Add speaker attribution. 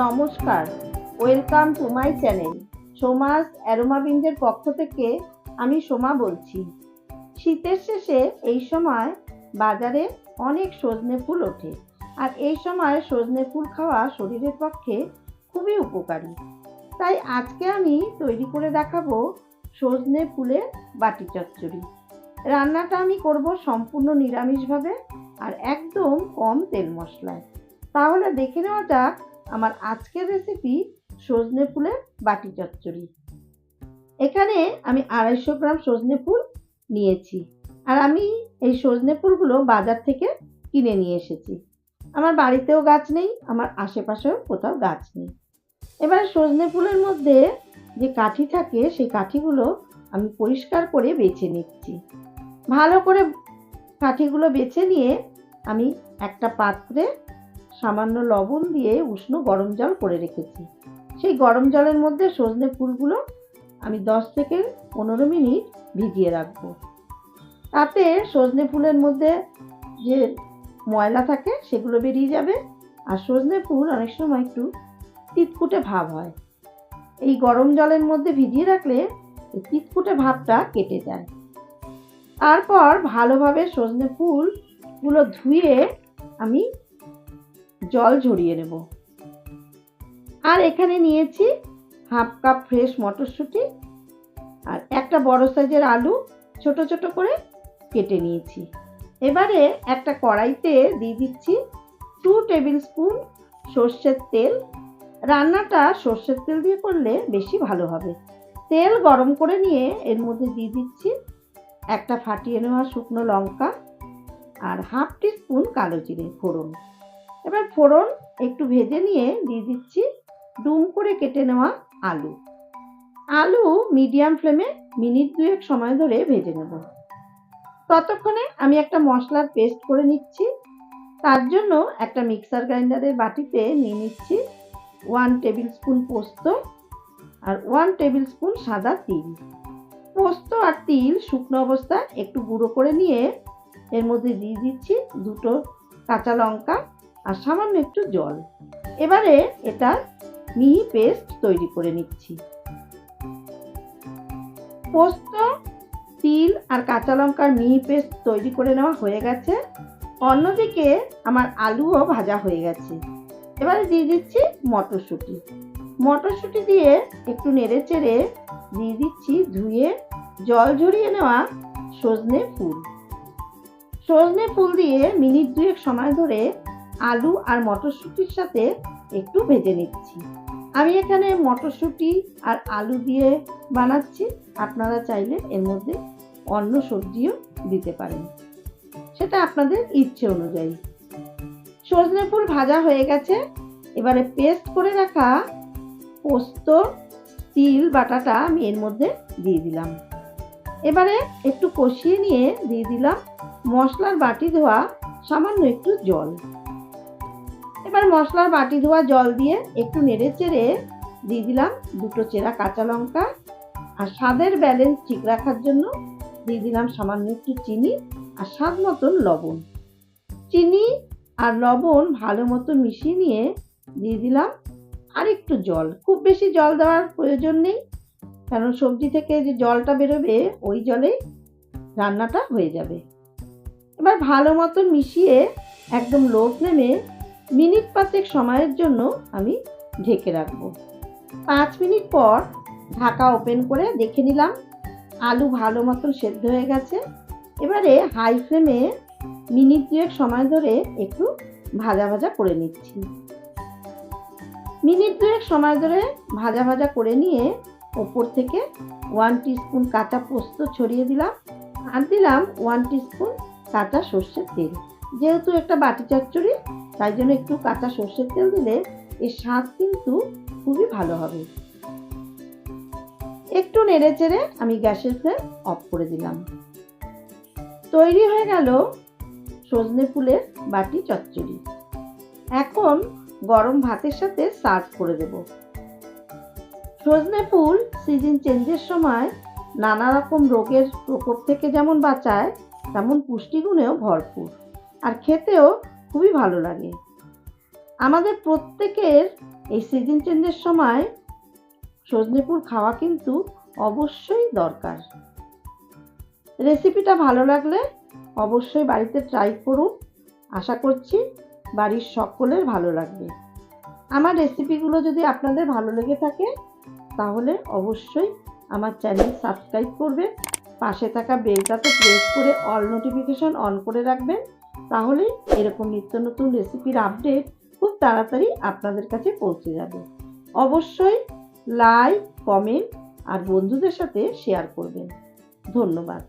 Speaker 1: নমস্কার। Welcome to my channel. Soma's অ্যারোমাবিঞ্জের পক্ষ থেকে আমি সোমা বলছি। শীতের শেষে এই সময় বাজারে অনেক সজনে ফুল ওঠে। আর এই সময় সজনে ফুল খাওয়া শরীরের পক্ষে খুবই উপকারী। তাই আজকে আমি তৈরি করে দেখাবো সজনে ফুলের বাটি চচ্চড়ি। রান্নাটা আমি করব সম্পূর্ণ নিরামিষভাবে আর একদম কম তেল মশলায়। তাহলে দেখে নেওয়া যাক আমার আজকের রেসিপি সজনে ফুলের বাটি চচ্চড়ি। এখানে আমি আড়াইশো গ্রাম সজনে ফুল নিয়েছি আর আমি এই সজনে ফুলগুলো বাজার থেকে কিনে নিয়ে এসেছি। আমার বাড়িতেও গাছ নেই, আমার আশেপাশেও কোথাও গাছ নেই। এবারে সজনে ফুলের মধ্যে যে কাঠি থাকে, সেই কাঠিগুলো আমি পরিষ্কার করে বেছে নিচ্ছি। ভালো করে কাঠিগুলো বেছে নিয়ে আমি একটা পাত্রে সামান্য লবণ দিয়ে উষ্ণ গরম জল করে রেখেছি। সেই গরম জলের মধ্যে সজনে ফুলগুলো আমি দশ থেকে পনেরো মিনিট ভিজিয়ে রাখব। তাতে সজনে ফুলের মধ্যে যে ময়লা থাকে সেগুলো বেরিয়ে যাবে আর সজনে ফুল অনেক সময় একটু তিতকুটে ভাব হয়। এই গরম জলের মধ্যে ভিজিয়ে রাখলে তিতকুটে ভাবটা কেটে যায়। তারপর ভালোভাবে সজনে ফুলগুলো ধুয়ে আমি জল ঝরিয়ে নেব। আর এখানে নিয়েছি হাফ কাপ ফ্রেশ মটরশুঁটি আর একটা বড় সাইজের আলু ছোট ছোট করে কেটে নিয়েছি। এবারে একটা কড়াইতে দিয়ে দিচ্ছি টু টেবিল স্পুন সর্ষের তেল। রান্নাটা সর্ষের তেল দিয়ে করলে বেশি ভালো হবে। তেল গরম করে নিয়ে এর মধ্যে দিয়ে দিচ্ছি একটা ফাটিয়ে নেওয়া শুকনো লঙ্কা আর হাফ টি স্পুন কালো জিরে ফোড়ন। এবার ফোড়ন একটু ভেজে নিয়ে দিয়ে দিচ্ছি। ডুম করে কেটে নেওয়া আলু। আলু মিডিয়াম ফ্লেমে মিনিট দুয়েক সময় ধরে ভেজে নেব। ততক্ষণে আমি একটা মশলার পেস্ট করে নিচ্ছি। তার জন্য একটা মিক্সার গ্রাইন্ডারের বাটিতে নিয়ে নিচ্ছি ওয়ান টেবিল স্পুন পোস্ত আর ওয়ান টেবিল স্পুন সাদা তিল। পোস্ত আর তিল শুকনো অবস্থায় একটু গুঁড়ো করে নিয়ে এর মধ্যে দিয়ে দিচ্ছি দুটো কাঁচা লঙ্কা আর সামান্য একটু জল। এবারে এটা মিহি পেস্ট তৈরি করে নিচ্ছি। পোস্ত, তিল আর কাঁচা লঙ্কার মিহি পেস্ট তৈরি করে নেওয়া হয়ে গেছে। অন্যদিকে আমার আলুও ভাজা হয়ে গেছে। এবারে দিয়ে দিচ্ছি মটরশুঁটি। মটরশুঁটি দিয়ে একটু নেড়ে চেড়ে দিয়ে দিচ্ছি ধুয়ে জল ঝরিয়ে নেওয়া সজনে ফুল। সজনে ফুল দিয়ে মিনিট দুয়েক সময় ধরে আলু আর মটরশুঁটির সাথে একটু ভেজে নিচ্ছি। আমি এখানে মটরশুঁটি আর আলু দিয়ে বানাচ্ছি। আপনারা চাইলে এর মধ্যে অন্য সবজিও দিতে পারেন। সেটা আপনাদের ইচ্ছে অনুযায়ী। সজনে ফুল ভাজা হয়ে গেছে। এবারে পেস্ট করে রাখা পোস্ত, তিল, বাটাটা আমি এর মধ্যে দিয়ে দিলাম। এবারে একটু কষিয়ে নিয়ে দিয়ে দিলাম মশলার বাটি ধোয়া সামান্য একটু জল। এবার মশলার বাটি ধোয়া জল দিয়ে একটু নেড়ে চেড়ে দিয়ে দিলাম দুটো চেরা কাঁচা লঙ্কা আর স্বাদের ব্যালেন্স ঠিক রাখার জন্য দিয়ে দিলাম সামান্য একটু চিনি আর স্বাদ মতন লবণ। চিনি আর লবণ ভালো মতো মিশিয়ে নিয়ে দিয়ে দিলাম আর একটু জল। খুব বেশি জল দেওয়ার প্রয়োজন নেই, কারণ সবজি থেকে যে জলটা বেরোবে ওই জলেই রান্নাটা হয়ে যাবে। এবার ভালো মতো মিশিয়ে একদম লো ফ্লেমে মিনিট পাঁচেক সময়ের জন্য আমি ঢেকে রাখব। পাঁচ মিনিট পর ঢাকা ওপেন করে দেখে নিলাম আলু ভালো মতন সেদ্ধ হয়ে গেছে। এবারে হাই ফ্লেমে মিনিট দুয়েক সময় ধরে একটু ভাজা ভাজা করে নিচ্ছি। মিনিট দুয়েক সময় ধরে ভাজা ভাজা করে নিয়ে ওপর থেকে ওয়ান টিস্পুন কাঁচা পোস্ত ছড়িয়ে দিলাম আর দিলাম ওয়ান টিস্পুন কাঁচা সর্ষের তেল। যেহেতু একটা বাটি চচ্চড়ি, তাই জন্য একটু কাঁচা সর্ষের তেল দিলে এর স্বাদ কিন্তু খুবই ভালো হবে। একটু নেড়ে চেড়ে আমি গ্যাসের ফ্লেম অফ করে দিলাম। তৈরি হয়ে গেল সজনে ফুলের বাটি চচ্চড়ি। এখন গরম ভাতের সাথে সার্ভ করে দেব। সজনে ফুল সিজন চেঞ্জের সময় নানা রকম রোগের প্রকোপ থেকে যেমন বাঁচায়, তেমন পুষ্টিগুণেও ভরপুর। আর খেতেও খুবই ভালো লাগে। আমাদের প্রত্যেকের এই সিজন চেঞ্জের সময় সজনে ফুল খাওয়া কিন্তু অবশ্যই দরকার। রেসিপিটা ভালো লাগলে অবশ্যই বাড়িতে ট্রাই করুন। আশা করছি বাড়ির সকলের ভালো লাগবে। আমার রেসিপিগুলো যদি আপনাদের ভালো লেগে থাকে, তাহলে অবশ্যই আমার চ্যানেল সাবস্ক্রাইব করবেন। পাশে থাকা বেলটাতে প্রেস করে অল নোটিফিকেশন অন করে রাখবেন। তাহলে এরকম নিত্য নতুন রেসিপির আপডেট খুব তাড়াতাড়ি আপনাদের কাছে পৌঁছে যাবে। অবশ্যই লাইক কমেন্ট আর বন্ধুদের সাথে শেয়ার করবেন। ধন্যবাদ।